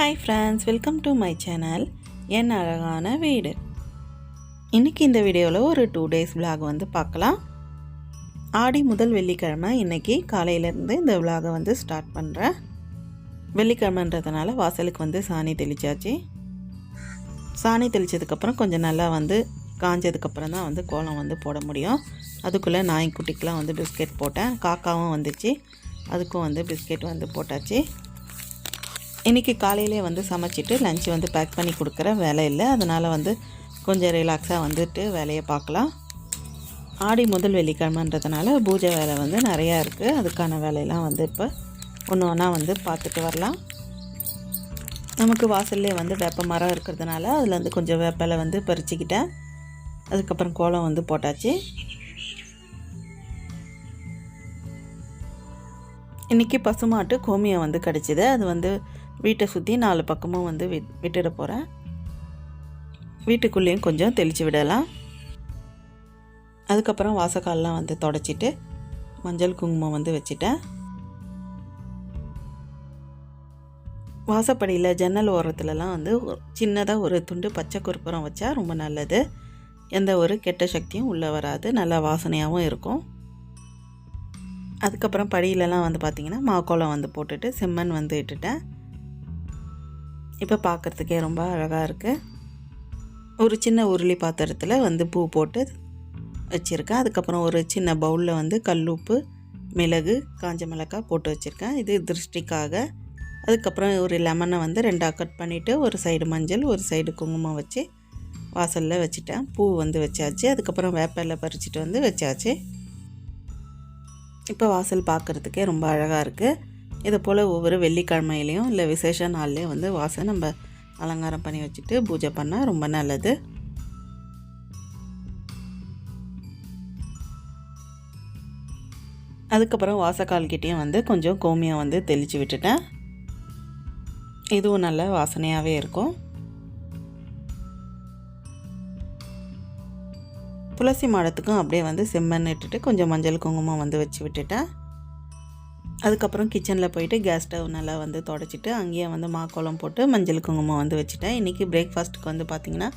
Hi friends welcome to my channel என் அழகான வீடு. இன்றைக்கி இந்த வீடியோவில் ஒரு டூ டேஸ் விலாக் வந்து பார்க்கலாம். ஆடி முதல் வெள்ளிக்கிழமை இன்றைக்கி காலையிலேருந்து இந்த விலாகை வந்து ஸ்டார்ட் பண்ணுறேன் வெள்ளிக்கிழமைன்றதுனால வாசலுக்கு வந்து சாணி தெளிச்சாச்சு. சாணி தெளித்ததுக்கப்புறம் கொஞ்சம் நல்லா வந்து காஞ்சதுக்கப்புறம் தான் வந்து கோலம் வந்து போட முடியும். அதுக்குள்ளே நாய்க்குட்டிக்கெலாம் வந்து பிஸ்கெட் போட்டேன். காக்காவும் வந்துச்சு. அதுக்கும் வந்து பிஸ்கெட் வந்து போட்டாச்சு. இன்றைக்கி காலையிலே வந்து சமைச்சிட்டு லஞ்ச் வந்து பேக் பண்ணி கொடுக்குற வேலை இல்லை. அதனால் வந்து கொஞ்சம் ரிலாக்ஸாக வந்துட்டு வேலையை பார்க்கலாம். ஆடி முதல் வெள்ளிக்கிழமைன்றதுனால பூஜை வேலை வந்து நிறையா இருக்குது அதுக்கான வேலையெல்லாம் வந்து இப்போ ஒன்று ஒன்றா வந்து பார்த்துட்டு வரலாம். நமக்கு வாசல்லே வந்து வேப்ப மரம் இருக்கிறதுனால அதில் வந்து கொஞ்சம் வேப்பில வந்து பறிச்சுக்கிட்டேன். அதுக்கப்புறம் கோலம் வந்து போட்டாச்சு. இன்றைக்கி பசுமாட்டு கோமியம் வந்து கிடச்சிது. அது வந்து வீட்டை சுற்றி நாலு பக்கமும் வந்து வி விட்டுட போகிறேன் வீட்டுக்குள்ளேயும் கொஞ்சம் தெளித்து விடலாம். அதுக்கப்புறம் வாசக்கால்லாம் வந்து தொடச்சிட்டு மஞ்சள் குங்குமம் வந்து வச்சுட்டேன். வாசப்படியில் ஜன்னல் ஓரத்துலலாம் வந்து சின்னதாக ஒரு துண்டு பச்சை குறுப்புறம் வச்சா ரொம்ப நல்லது. எந்த ஒரு கெட்ட சக்தியும் உள்ளே வராது. நல்லா வாசனையாகவும் இருக்கும். அதுக்கப்புறம் படியிலலாம் வந்து பார்த்திங்கன்னா மாக்கோளம் வந்து போட்டுட்டு செம்மண் வந்து இட்டுட்டேன். இப்போ பார்க்குறதுக்கே ரொம்ப அழகாக இருக்குது ஒரு சின்ன உருளி பாத்திரத்தில் வந்து பூ போட்டு வச்சுருக்கேன். அதுக்கப்புறம் ஒரு சின்ன பவுலில் வந்து கல்லுப்பு மிளகு காஞ்ச மிளகாய் போட்டு வச்சுருக்கேன். இது திருஷ்டிக்காக. அதுக்கப்புறம் ஒரு லெமனை வந்து ரெண்டாக கட் பண்ணிவிட்டு ஒரு சைடு மஞ்சள் ஒரு சைடு குங்குமம் வச்சு வாசலில் வச்சுட்டேன். பூ வந்து வச்சாச்சு. அதுக்கப்புறம் வேப்பிலை பறிச்சுட்டு வந்து வச்சாச்சு. இப்போ வாசல் பார்க்குறதுக்கே ரொம்ப அழகாக இருக்குது இது போல் ஒவ்வொரு வெள்ளிக்கிழமையிலையும் இல்லை விசேஷ நாள்லேயும் வந்து வாசை நம்ம அலங்காரம் பண்ணி வச்சுட்டு பூஜை பண்ணால் ரொம்ப நல்லது. அதுக்கப்புறம் வாசக்கால்கிட்டேயும் வந்து கொஞ்சம் கோமியம் வந்து தெளித்து விட்டுட்டேன். இதுவும் நல்ல வாசனையாகவே இருக்கும். துளசி மாடத்துக்கும் அப்படியே வந்து செம்மண் இட்டுட்டு கொஞ்சம் மஞ்சள் குங்குமம் வந்து வச்சு விட்டுட்டேன். அதுக்கப்புறம் கிச்சனில் போயிட்டு கேஸ் ஸ்டவ் நல்லா வந்து தொடச்சிட்டு அங்கேயே வந்து மாக்கோலம் போட்டு மஞ்சள் குங்குமம் வந்து வச்சுட்டேன். இன்றைக்கி பிரேக்ஃபாஸ்ட்டுக்கு வந்து பார்த்திங்கன்னா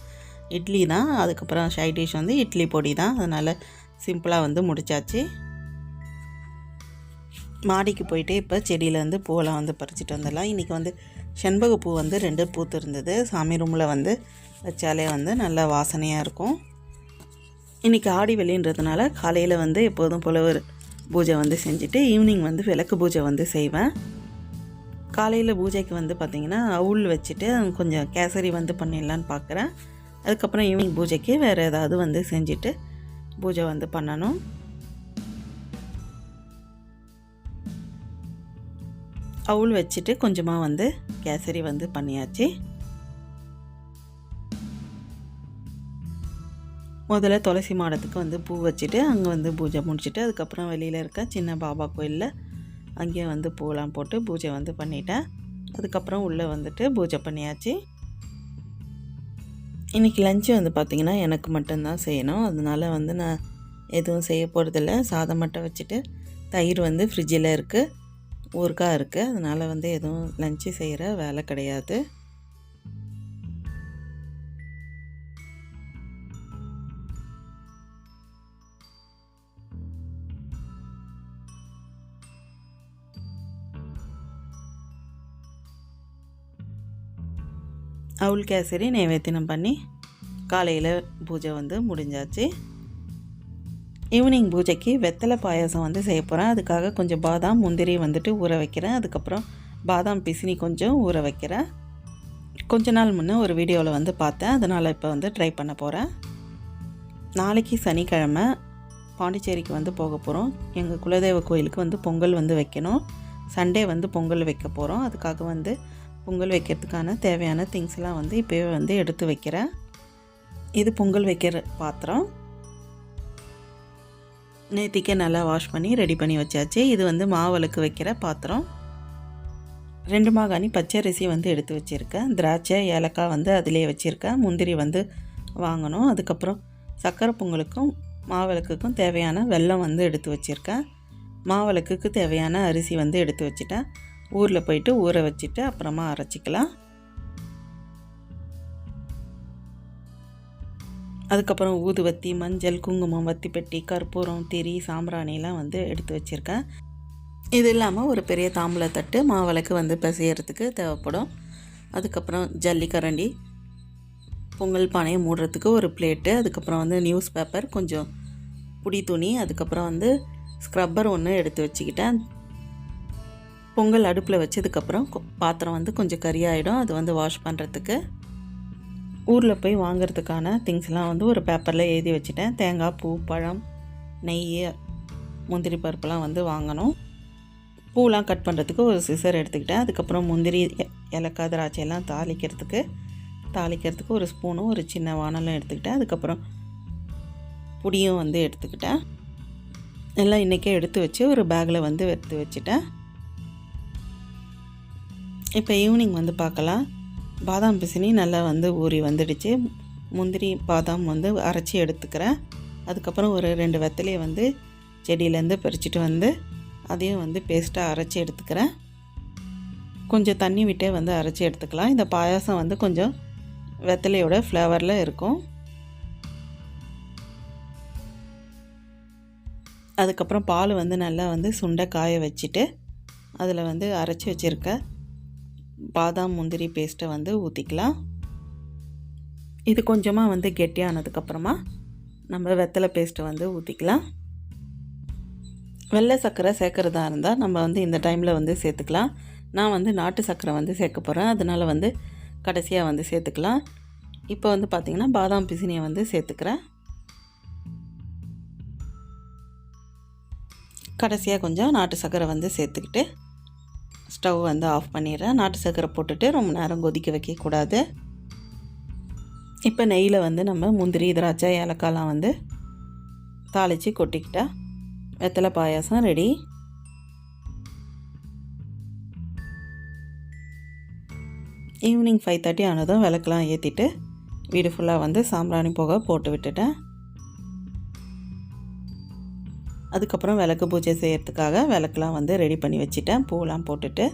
இட்லி தான். அதுக்கப்புறம் சைட் டிஷ் வந்து இட்லி பொடி தான். அதனால் சிம்பிளாக வந்து முடிச்சாச்சு. மாடிக்கு போயிட்டு இப்போ செடியிலேருந்து பூவெல்லாம் வந்து பறிச்சுட்டு வந்துடலாம். இன்றைக்கி வந்து செண்பக பூ வந்து ரெண்டு பூத்து இருந்தது. சாமி ரூமில் வந்து வச்சாலே வந்து நல்லா வாசனையாக இருக்கும். இன்றைக்கி ஆடி வெளின்றதுனால காலையில் வந்து எப்போதும் போல ஒரு பூஜை வந்து செஞ்சுட்டு ஈவினிங் வந்து விளக்கு பூஜை வந்து செய்வேன். காலையில் பூஜைக்கு வந்து பார்த்திங்கன்னா அவுள் வச்சுட்டு கொஞ்சம் கேசரி வந்து பண்ணிடலான்னு பார்க்குறேன் அதுக்கப்புறம் ஈவினிங் பூஜைக்கு வேறு ஏதாவது வந்து செஞ்சுட்டு பூஜை வந்து பண்ணணும். அவுள் வச்சுட்டு கொஞ்சமாக வந்து கேசரி வந்து பண்ணியாச்சு. முதல்ல துளசி மாடத்துக்கு வந்து பூ வச்சுட்டு அங்கே வந்து பூஜை முடிச்சுட்டு அதுக்கப்புறம் வெளியில் இருக்க சின்ன பாபா கோயிலில் அங்கேயே வந்து பூலாம் போட்டு பூஜை வந்து பண்ணிட்டேன். அதுக்கப்புறம் உள்ளே வந்துட்டு பூஜை பண்ணியாச்சு. இன்றைக்கி லஞ்சு வந்து பார்த்திங்கன்னா எனக்கு மட்டும்தான் செய்யணும். அதனால் வந்து நான் எதுவும் செய்ய போகிறதில்ல சாதம் மட்டும் வச்சுட்டு தயிர் வந்து ஃப்ரிட்ஜில் இருக்குது ஊறுகாய் இருக்குது அதனால் வந்து எதுவும் லஞ்சு செய்கிற வேலை கிடையாது. அவுல் கேசரி நைவேத்தியம் பண்ணி காலையில் பூஜை வந்து முடிஞ்சாச்சு. ஈவினிங் பூஜைக்கு வெத்தலை பாயாசம் வந்து செய்ய போகிறேன் அதுக்காக கொஞ்சம் பாதாம் முந்திரி வந்துட்டு ஊற வைக்கிறேன். அதுக்கப்புறம் பாதாம் பிசினி கொஞ்சம் ஊற வைக்கிறேன். கொஞ்ச நாள் முன்னே ஒரு வீடியோவில் வந்து பார்த்தேன். அதனால் இப்போ வந்து ட்ரை பண்ண போகிறேன் நாளைக்கு சனிக்கிழமை பாண்டிச்சேரிக்கு வந்து போக போகிறோம் எங்கள் குலதெய்வ கோயிலுக்கு வந்து பொங்கல் வந்து வைக்கணும். சண்டே வந்து பொங்கல் வைக்க போகிறோம் அதுக்காக வந்து பொங்கல் வைக்கிறதுக்கான தேவையான திங்ஸ்லாம் வந்து இப்போவே வந்து எடுத்து வைக்கிறேன். இது பொங்கல் வைக்கிற பாத்திரம். நேத்திக்கே நல்லா வாஷ் பண்ணி ரெடி பண்ணி வச்சாச்சு. இது வந்து மாவளுக்கு வைக்கிற பாத்திரம். ரெண்டு மாகாணி பச்சரிசி வந்து எடுத்து வச்சுருக்கேன். திராட்சை ஏலக்காய் வந்து அதிலே வச்சுருக்கேன். முந்திரி வந்து வாங்கணும். அதுக்கப்புறம் சக்கரை பொங்கலுக்கும் மாவிளக்குக்கும் தேவையான வெல்லம் வந்து எடுத்து வச்சுருக்கேன். மாவிளக்குக்கு தேவையான அரிசி வந்து எடுத்து வச்சுட்டேன். ஊரில் போயிட்டு ஊற வச்சுட்டு அப்புறமா அரைச்சிக்கலாம். அதுக்கப்புறம் ஊதுவத்தி மஞ்சள் குங்குமம் வத்திப்பெட்டி கற்பூரம் திரி சாம்பிராணிலாம் வந்து எடுத்து வச்சுருக்கேன். இது இல்லாமல் ஒரு பெரிய தாம்பூலத்தட்டு மாவிளக்கு வந்து பிசையறதுக்கு தேவைப்படும். அதுக்கப்புறம் ஜல்லிக்கரண்டி பொங்கல் பானையை மூடுறதுக்கு ஒரு பிளேட்டு அதுக்கப்புறம் வந்து நியூஸ் பேப்பர் கொஞ்சம் புடி துணி அதுக்கப்புறம் வந்து ஸ்க்ரப்பர் ஒன்று எடுத்து வச்சுக்கிட்டேன். பொங்கல் அடுப்பில் வச்சதுக்கப்புறம் பாத்திரம் வந்து கொஞ்சம் கறியாயிடும். அது வந்து வாஷ் பண்ணுறதுக்கு ஊரில் போய் வாங்குறதுக்கான திங்ஸ்லாம் வந்து ஒரு பேப்பரில் எழுதி வச்சுட்டேன். தேங்காய் பூ பழம் நெய் முந்திரி பருப்புலாம் வந்து வாங்கணும். பூலாம் கட் பண்ணுறதுக்கு ஒரு சிசர் எடுத்துக்கிட்டேன். அதுக்கப்புறம் முந்திரி எ- ஏலக்காய் திராட்சை எல்லாம் தாளிக்கிறதுக்கு தாளிக்கிறதுக்கு ஒரு ஸ்பூனும் ஒரு சின்ன வானலும் எடுத்துக்கிட்டேன். அதுக்கப்புறம் புடியும் வந்து எடுத்துக்கிட்டேன். எல்லாம் இன்றைக்கே எடுத்து வச்சு ஒரு பேக்கில் வந்து எடுத்து வச்சுட்டேன். இப்போ ஈவினிங் வந்து பார்க்கலாம். பாதாம் பிசினி நல்லா வந்து ஊறி வந்துடுச்சு. முந்திரி பாதாம் வந்து அரைச்சி எடுத்துக்கிறேன். அதுக்கப்புறம் ஒரு ரெண்டு வெத்தலையை வந்து செடியிலேருந்து பறிச்சுட்டு வந்து அதையும் வந்து பேஸ்ட்டாக அரைச்சி எடுத்துக்கிறேன். கொஞ்சம் தண்ணி விட்டே வந்து அரைச்சி எடுத்துக்கலாம். இந்த பாயாசம் வந்து கொஞ்சம் வெத்தலையோட ஃப்ளேவரில் இருக்கும். அதுக்கப்புறம் பால் வந்து நல்லா வந்து சுண்டை காய வச்சுட்டு அதில் வந்து அரைச்சி வச்சுருக்க பாதாம் முந்திரி பேஸ்ட்டை வந்து ஊற்றிக்கலாம் இது கொஞ்சமாக வந்து கெட்டியானதுக்கப்புறமா நம்ம வெத்தலை பேஸ்ட்டை வந்து ஊற்றிக்கலாம் வெள்ளை சர்க்கரை சேர்க்குறதா இருந்தால் நம்ம வந்து இந்த டைமில் வந்து சேர்த்துக்கலாம். நான் வந்து நாட்டு சர்க்கரை வந்து சேர்க்க போகிறேன் அதனால் வந்து கடைசியாக வந்து சேர்த்துக்கலாம். இப்போ வந்து பார்த்திங்கன்னா பாதாம் பிசினியை வந்து சேர்த்துக்கிறேன். கடைசியாக கொஞ்சம் நாட்டு சர்க்கரை வந்து சேர்த்துக்கிட்டு ஸ்டவ் வந்து ஆஃப் பண்ணிடுறேன். நாட்டு சர்க்கரை போட்டுட்டு ரொம்ப நேரம் கொதிக்க வைக்கக்கூடாது. இப்போ நெய்யில் வந்து நம்ம முந்திரி திராட்சை ஏலக்காய்லாம் வந்து தாளித்து கொட்டிக்கிட்டா வெத்தலை பாயாசம் ரெடி. ஈவினிங் ஃபைவ் தேர்ட்டி ஆனதும் விளக்கெலாம் ஏற்றிட்டு வீடு ஃபுல்லாக வந்து சாம்பிராணி புகை போட்டு விட்டுட்டேன். அதுக்கப்புறம் விளக்கு பூஜை செய்கிறதுக்காக விளக்குலாம் வந்து ரெடி பண்ணி வச்சுட்டேன். பூலாம் போட்டுட்டு.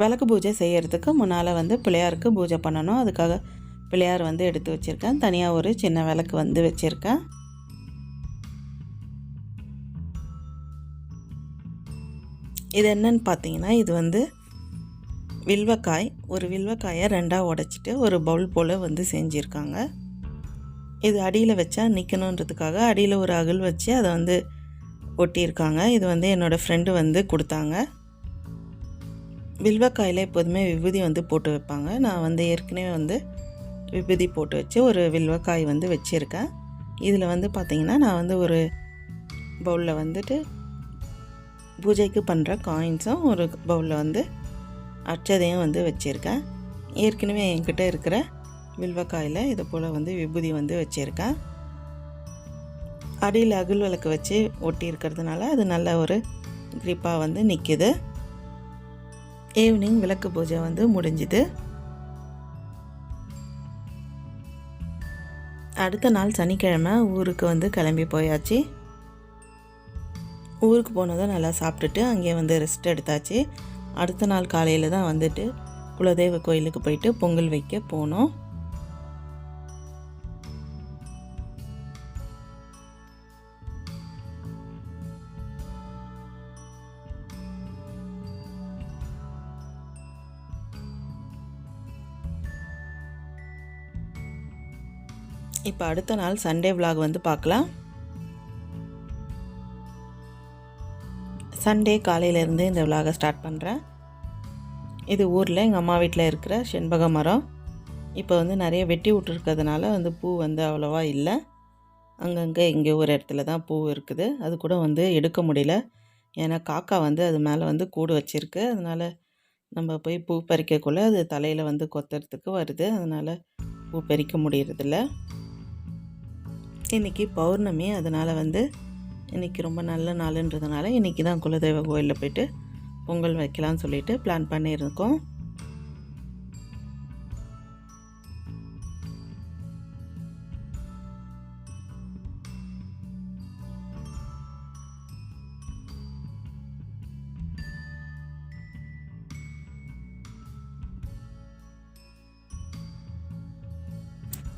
விளக்கு பூஜை செய்கிறதுக்கு முன்னால் வந்து பிள்ளையாருக்கு பூஜை பண்ணணும். அதுக்காக பிள்ளையார் வந்து எடுத்து வச்சுருக்கேன். தனியாக ஒரு சின்ன விளக்கு வந்து வச்சுருக்கேன். இது என்னன்னு பார்த்தீங்கன்னா இது வந்து வில்வக்காய். ஒரு வில்வக்காயை ரெண்டாக உடச்சிட்டு ஒரு பவுல் போல் வந்து செஞ்சுருக்காங்க. இது அடியில் வச்சா நிற்கணுன்றதுக்காக அடியில் ஒரு அகல் வச்சு அதை வந்து ஒட்டியிருக்காங்க. இது வந்து என்னோடய ஃப்ரெண்டு வந்து கொடுத்தாங்க. வில்வக்காயில் எப்போதுமே விபூதி வந்து போட்டு வைப்பாங்க. நான் வந்து ஏற்கனவே வந்து விபூதி போட்டு வச்சு ஒரு வில்வக்காய் வந்து வச்சுருக்கேன். இதில் வந்து பார்த்திங்கன்னா நான் வந்து ஒரு பவுலில் வந்துட்டு பூஜைக்கு பண்ணுற காயின்ஸும் ஒரு பவுலில் வந்து அச்சதையும் வந்து வச்சுருக்கேன். ஏற்கனவே என்கிட்ட இருக்கிற வில்வக்காயில் இது போல் வந்து விபூதி வந்து வச்சுருக்கேன். அடியில் அகல் விளக்கு வச்சு ஒட்டி இருக்கிறதுனால அது நல்ல ஒரு க்ரிப்பாக வந்து நிற்கிது ஈவினிங் விளக்கு பூஜை வந்து முடிஞ்சுது. அடுத்த நாள் சனிக்கிழமை ஊருக்கு வந்து கிளம்பி போயாச்சு. ஊருக்கு போனதும் நல்லா சாப்பிட்டுட்டு அங்கேயே வந்து ரெஸ்ட் எடுத்தாச்சு. அடுத்த நாள் காலையில் தான் வந்துட்டு குலதெய்வ கோயிலுக்கு போயிட்டு பொங்கல் வைக்க போனோம். இப்போ அடுத்த நாள் சண்டே விலாக் வந்து பார்க்கலாம். சண்டே காலையிலேருந்து இந்த விலாகை ஸ்டார்ட் பண்ணுறேன் இது ஊரில் எங்கள் அம்மா வீட்டில் இருக்கிற செண்பக மரம். இப்போ வந்து நிறைய வெட்டி விட்டுருக்கிறதுனால வந்து பூ வந்து அவ்வளோவா இல்லை. அங்கங்கே இங்கே ஒரு இடத்துல தான் பூ இருக்குது. அது கூட வந்து எடுக்க முடியல. ஏன்னா காக்கா வந்து அது மேலே வந்து கூடு வச்சிருக்கு. அதனால் நம்ம போய் பூ பறிக்கக்குள்ளே அது தலையில் வந்து கொத்துறதுக்கு வருது. அதனால் பூ பறிக்க முடியறதில்ல. இன்றைக்கி பௌர்ணமி அதனால் வந்து இன்றைக்கி ரொம்ப நல்ல நாளுன்றதுனால இன்றைக்கி தான் குலதெய்வ கோயிலில் போயிட்டு பொங்கல் வைக்கலாம்னு சொல்லிட்டு பிளான் பண்ணியிருக்கோம்.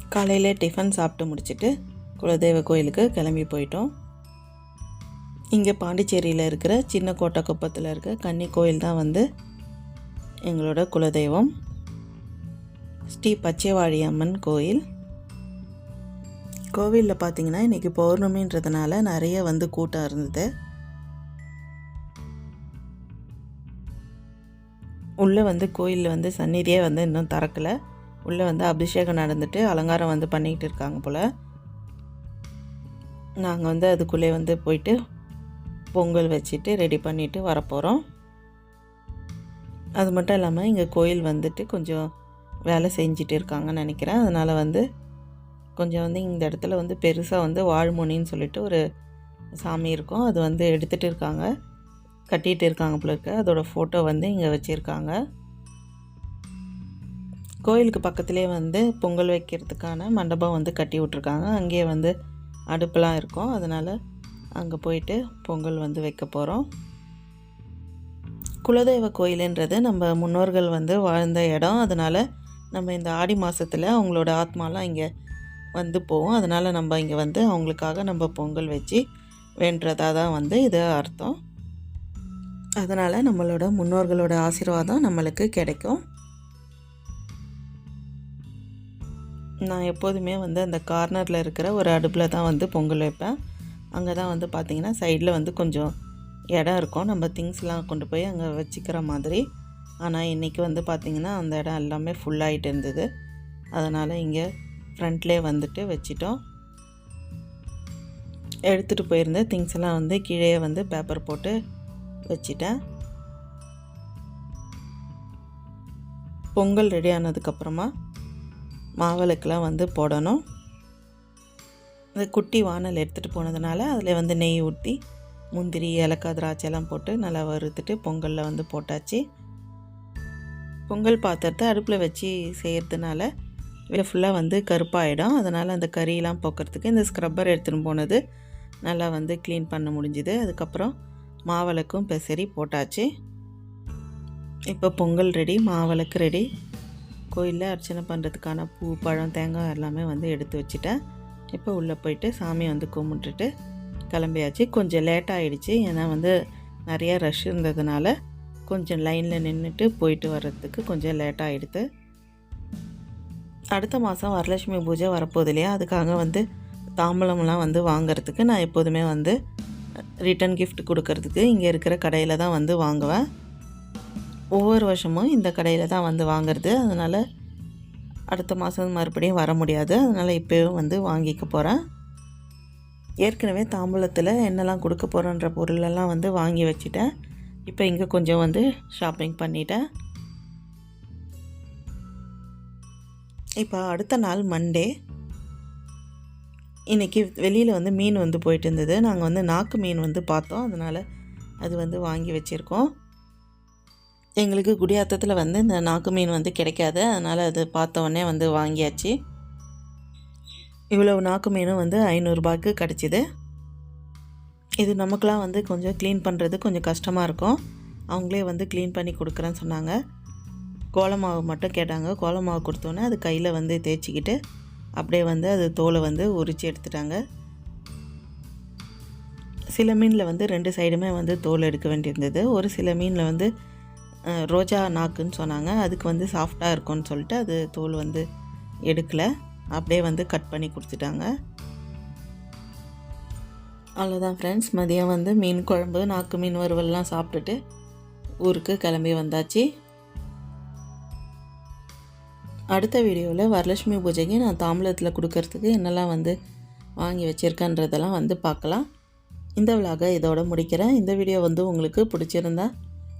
காலையில் டிஃபன் சாப்பிட்டு முடிச்சுட்டு குலதெய்வ கோயிலுக்கு கிளம்பி போயிட்டோம். இங்கே பாண்டிச்சேரியில் இருக்கிற சின்ன கோட்டக்குப்பத்தில் இருக்கிற கன்னி கோயில் தான் வந்து எங்களோட குலதெய்வம். ஸ்ரீ பச்சைவாழி அம்மன் கோயில். கோவிலில் பார்த்தீங்கன்னா இன்றைக்கி பௌர்ணமின்றதுனால நிறைய வந்து கூட்டம் இருந்தது. உள்ளே வந்து கோயிலில் வந்து சந்நிதியே வந்து இன்னும் திறக்கலை. உள்ளே வந்து அபிஷேகம் நடந்துட்டு அலங்காரம் வந்து பண்ணிக்கிட்டு இருக்காங்க போல். நாங்கள் வந்து அதுக்குள்ளே வந்து போயிட்டு பொங்கல் வச்சுட்டு ரெடி பண்ணிவிட்டு வரப்போகிறோம் அது மட்டும் இல்லாமல் இங்கே கோயில் வந்துட்டு கொஞ்சம் வேலை செஞ்சுட்டு இருக்காங்கன்னு நினைக்கிறேன். அதனால் வந்து கொஞ்சம் வந்து இந்த இடத்துல வந்து பெருசாக வந்து வாழ்முனின்னு சொல்லிட்டு ஒரு சாமி இருக்கும். அது வந்து எடுத்துகிட்டு இருக்காங்க. கட்டிகிட்டு இருக்காங்க போல இருக்க. அதோட ஃபோட்டோ வந்து இங்கே வச்சுருக்காங்க. கோயிலுக்கு பக்கத்துலேயே வந்து பொங்கல் வைக்கிறதுக்கான மண்டபம் வந்து கட்டி விட்ருக்காங்க அங்கேயே வந்து அடுப்பெலாம் இருக்கும். அதனால் அங்கே போயிட்டு பொங்கல் வந்து வைக்க போகிறோம் குலதெய்வ கோயிலுன்றது நம்ம முன்னோர்கள் வந்து வாழ்ந்த இடம். அதனால் நம்ம இந்த ஆடி மாதத்தில் அவங்களோட ஆத்மாலாம் இங்கே வந்து போவோம் அதனால் நம்ம இங்கே வந்து அவங்களுக்காக நம்ம பொங்கல் வச்சு வேண்டுறதாக தான் வந்து இது அர்த்தம். அதனால் நம்மளோட முன்னோர்களோட ஆசீர்வாதம் நம்மளுக்கு கிடைக்கும். நான் எப்போதுமே வந்து அந்த கார்னரில் இருக்கிற ஒரு அடுப்பில் தான் வந்து பொங்கல் வைப்பேன். அங்கே தான் வந்து பார்த்திங்கன்னா சைடில் வந்து கொஞ்சம் இடம் இருக்கும். நம்ம திங்ஸ்லாம் கொண்டு போய் அங்கே வச்சுக்கிற மாதிரி. ஆனால் இன்றைக்கி வந்து பார்த்திங்கன்னா அந்த இடம் எல்லாமே ஃபுல்லாகிட்டு இருந்தது. அதனால் இங்கே ஃப்ரண்ட்லேயே வந்துட்டு வச்சிட்டோம். எடுத்துகிட்டு போயிருந்த திங்ஸ் எல்லாம் வந்து கீழே வந்து பேப்பர் போட்டு வச்சிட்டேன். பொங்கல் ரெடி ஆனதுக்கப்புறமா மாவிளக்கெலாம் வந்து போடணும். இந்த குட்டி வானல் எடுத்துகிட்டு போனதுனால அதில் வந்து நெய் ஊற்றி முந்திரி ஏலக்காய் திராட்சைலாம் போட்டு நல்லா வறுத்துட்டு பொங்கலில் வந்து போட்டாச்சு. பொங்கல் பாத்திரத்தை அடுப்பில் வச்சு செய்கிறதுனால இதில் ஃபுல்லாக வந்து கருப்பாயிடும். அதனால் அந்த கறியெலாம் போக்குறதுக்கு இந்த ஸ்க்ரப்பர் எடுத்துகிட்டு போனது நல்லா வந்து க்ளீன் பண்ண முடிஞ்சுது. அதுக்கப்புறம் மாவிளக்கும் பெசரி போட்டாச்சு. இப்போ பொங்கல் ரெடி மாவிளக்கு ரெடி கோயிலில் அர்ச்சனை பண்ணுறதுக்கான பூ பழம் தேங்காய் எல்லாமே வந்து எடுத்து வச்சுட்டேன். இப்போ உள்ளே போயிட்டு சாமியை வந்து கும்பிட்டுட்டு கிளம்பியாச்சு. கொஞ்சம் லேட் ஆகிடுச்சு ஏன்னா வந்து நிறையா ரஷ் இருந்ததுனால கொஞ்சம் லைனில் நின்றுட்டு போயிட்டு வர்றதுக்கு கொஞ்சம் லேட் ஆகிடுது அடுத்த மாதம் வரலட்சுமி பூஜை வரப்போகுது இல்லையா? அதுக்காக வந்து தாம்பூலம்லாம் வந்து வாங்குறதுக்கு நான் எப்போதுமே வந்து ரிட்டன் கிஃப்ட் கொடுக்கறதுக்கு இங்கே இருக்கிற கடையில் தான் வந்து வாங்குவேன். ஒவ்வொரு வருஷமும் இந்த கடையில் தான் வந்து வாங்குறது. அதனால் அடுத்த மாதம் மறுபடியும் வர முடியாது. அதனால் இப்போயும் வந்து வாங்கிக்க போகிறேன் ஏற்கனவே தாம்பூலத்தில் என்னெல்லாம் கொடுக்க போகிறோன்ற பொருளெல்லாம் வந்து வாங்கி வச்சுட்டேன். இப்போ இங்கே கொஞ்சம் வந்து ஷாப்பிங் பண்ணிட்டேன். இப்போ அடுத்த நாள் மண்டே இன்றைக்கி வெளியில் வந்து மீன் வந்து போயிட்டு இருந்தது. நாங்கள் வந்து நாக்கு மீன் வந்து பார்த்தோம். அதனால் அது வந்து வாங்கி வச்சுருக்கோம். எங்களுக்கு குடியாத்தத்தில் வந்து இந்த நாக்கு மீன் வந்து கிடைக்காது. அதனால் அது பார்த்தோன்னே வந்து வாங்கியாச்சு. இவ்வளவு நாக்கு மீனும் வந்து ஐநூறுரூபாய்க்கு கிடச்சிது. இது நமக்கெலாம் வந்து கொஞ்சம் க்ளீன் பண்ணுறது கொஞ்சம் கஷ்டமாக இருக்கும். அவங்களே வந்து க்ளீன் பண்ணி கொடுக்குறேன்னு சொன்னாங்க. கோலமாவு மட்டும் கேட்டாங்க. கோலமாவு கொடுத்தோன்னே அது கையில் வந்து தேய்ச்சிக்கிட்டு அப்படியே வந்து அது தோலை வந்து உரித்து எடுத்துட்டாங்க. சில மீனில் வந்து ரெண்டு சைடுமே வந்து தோல் எடுக்க வேண்டியிருந்தது. ஒரு சில மீனில் வந்து ரோஜா நாக்குன்னு சொன்னாங்க. அதுக்கு வந்து சாஃப்டாக இருக்கும்னு சொல்லிட்டு அது தோல் வந்து எடுக்கலை. அப்படியே வந்து கட் பண்ணி கொடுத்துட்டாங்க. அவ்வளோதான் ஃப்ரெண்ட்ஸ் மதியம் வந்து மீன் குழம்பு நாக்கு மீன் வறுவல்லாம் சாப்பிட்டுட்டு ஊருக்கு கிளம்பி வந்தாச்சு. அடுத்த வீடியோவில் வரலட்சுமி பூஜைக்கு நான் தாம்பலத்தில் கொடுக்கறதுக்கு என்னெல்லாம் வந்து வாங்கி வச்சுருக்கேன்றதெல்லாம் வந்து பார்க்கலாம். இந்த விழாக இதோட முடிக்கிறேன். இந்த வீடியோ வந்து உங்களுக்கு பிடிச்சிருந்தா